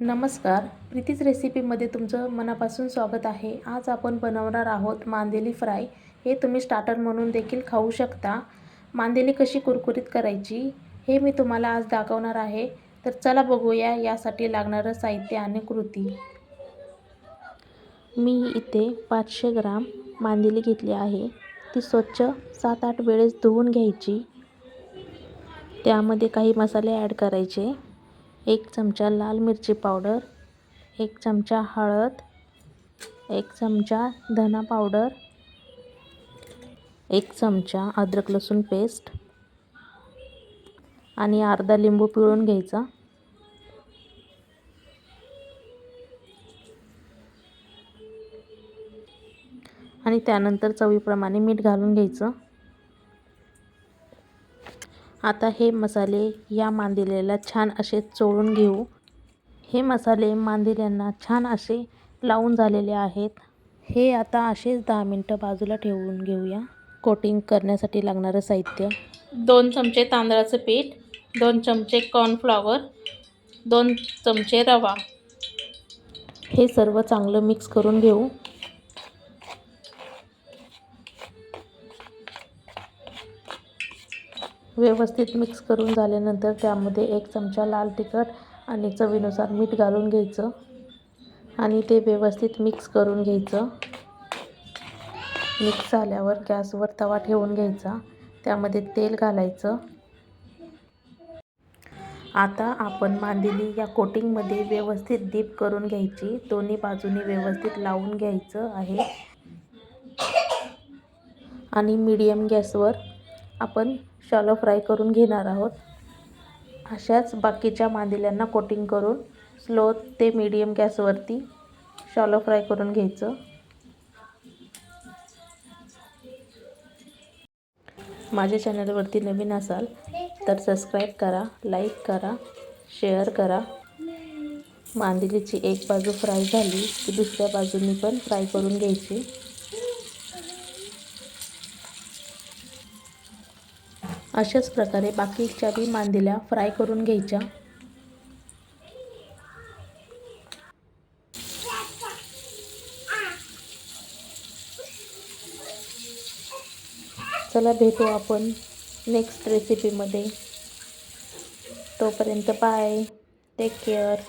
नमस्कार. प्रीतीज रेसिपीमध्ये तुमचं मनापासून स्वागत आहे. आज आपण बनवणार आहोत मांदेली फ्राय. हे तुम्ही स्टार्टर म्हणून देखील खाऊ शकता. मांदेली कशी कुरकुरीत करायची हे मी तुम्हाला आज दाखवणार आहे. तर चला बघूया यासाठी लागणारं साहित्य आणि कृती. मी इथे पाचशे ग्राम मांदेली घेतली आहे. ती स्वच्छ सात आठ वेळेस धुवून घ्यायची. त्यामध्ये काही मसाले ॲड करायचे. एक चमचा लाल मिरची पावडर एक चमचा हळद एक चमचा धना पावडर एक चमचा अद्रक लसूण पेस्ट आणि अर्धा लिंबू पिळून घ्यायचा. आणि त्यानंतर चवीप्रमाणे मीठ घालून घ्यायचं. आता हे मसाले या मांदिलेला छान असे चोळून घेऊ. हे मसाले मांदिल्यांना छान असे लावून झालेले आहेत. हे आता असेच दहा मिनटं बाजूला ठेवून घेऊया. कोटिंग करण्यासाठी लागणारं साहित्य. दोन चमचे तांदळाचं पीठ दोन चमचे कॉर्नफ्लॉवर दोन चमचे रवा. हे सर्व चांगलं मिक्स करून घेऊ. व्यवस्थित मिक्स करून झाल्यानंतर त्यामध्ये एक चमचा लाल तिखट आणि चवीनुसार मीठ घालून घ्यायचं. आणि ते व्यवस्थित मिक्स करून घ्यायचं. मिक्स झाल्यावर गॅसवर तवा ठेवून घ्यायचा. त्यामध्ये तेल घालायचं. आता आपण मांदिली या कोटिंगमध्ये व्यवस्थित डीप करून घ्यायची. दोन्ही बाजूनी व्यवस्थित लावून घ्यायचं आहे. आणि मीडियम गॅसवर आपण शॉलो फ्राय करून घेणार आहोत. अशाच बाकीच्या मांदिल्यांना कोटिंग करून स्लो ते मीडियम गॅसवरती शॉलो फ्राय करून घ्यायचं. माझ्या चॅनलवरती नवीन असाल तर सबस्क्राईब करा लाईक करा शेअर करा. मांदिलीची एक बाजू फ्राय झाली की दुसऱ्या बाजूनी पण फ्राय करून घ्यायची. अशाच प्रकारे बाकीच्या बी मांदेल्या फ्राय करून घ्यायच्या. चला भेटू आपण नेक्स्ट रेसिपीमध्ये तोपर्यंत बाय टेक केअर